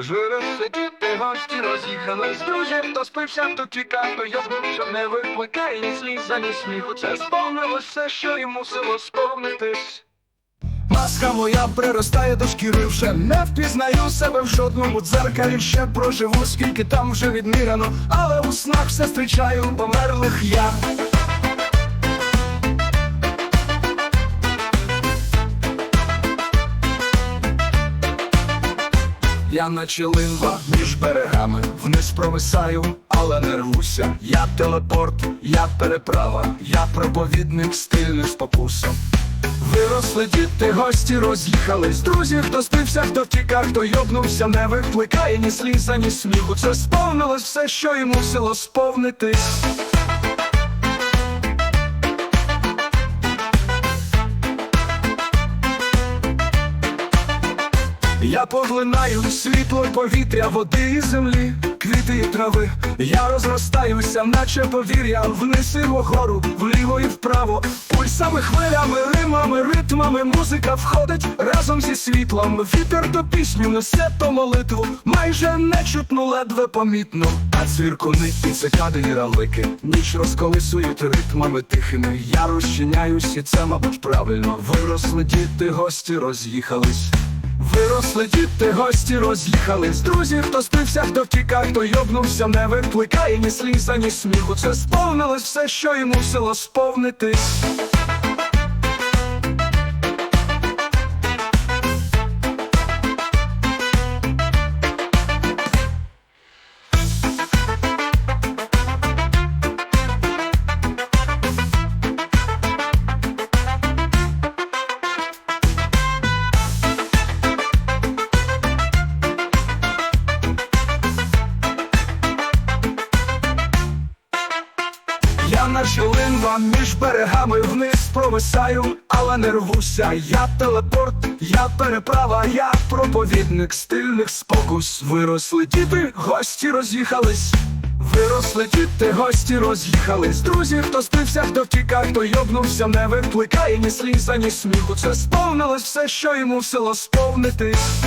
Жири сидіти, гості роз'їхались, друзів, хто спився, хто тікав, хто його що не викликає ні сліза, ні сміху. Це сповнилось все, що й мусило сповнитись. Маска моя приростає до шкіри вже не впізнаю себе в жодному дзеркалі ще проживу, скільки там вже відміряно, але у снах все зустрічаю померлих я. Я наче линва між берегами, вниз провисаю, але не рвуся. Я телепорт, я переправа, я проповідник стильних спокусом. Виросли діти, гості роз'їхались. Друзі, хто спився, хто втікав, хто йобнувся, не викликає ні сліза, ні сміху. Це сповнилось все, що й мусило сповнитись. Я поглинаю світло й повітря, води і землі, квіти і трави. Я розростаюся, наче повір'я, вниз і вгору, вліво і вправо. Пульсами, хвилями, римами, ритмами музика входить разом зі світлом. Вітер до пісню несе то молитву, майже не чутно, ледве помітно. А цвіркуни і цикади і равлики ніч розколисують ритмами тихими. Я розчиняюсь, і це, мабуть, правильно. Виросли діти, гості роз'їхались. Виросли діти, гості роз'їхались Друзі, хто спився, хто втікав, хто йобнувся, не викликає ні сліза, ні сміху. Це сповнилось все, що й мусило сповнитись. Линва між берегами вниз провисаю, але не рвуся. Я телепорт, я переправа, я проповідник стильних спокус. Виросли діти, гості роз'їхались. Виросли діти, гості роз'їхались. Друзі, хто спився, хто втікав, хто йобнувся, не викликає ні сліза, ні сміху. Це сповнилось все, що й мусило сповнитись.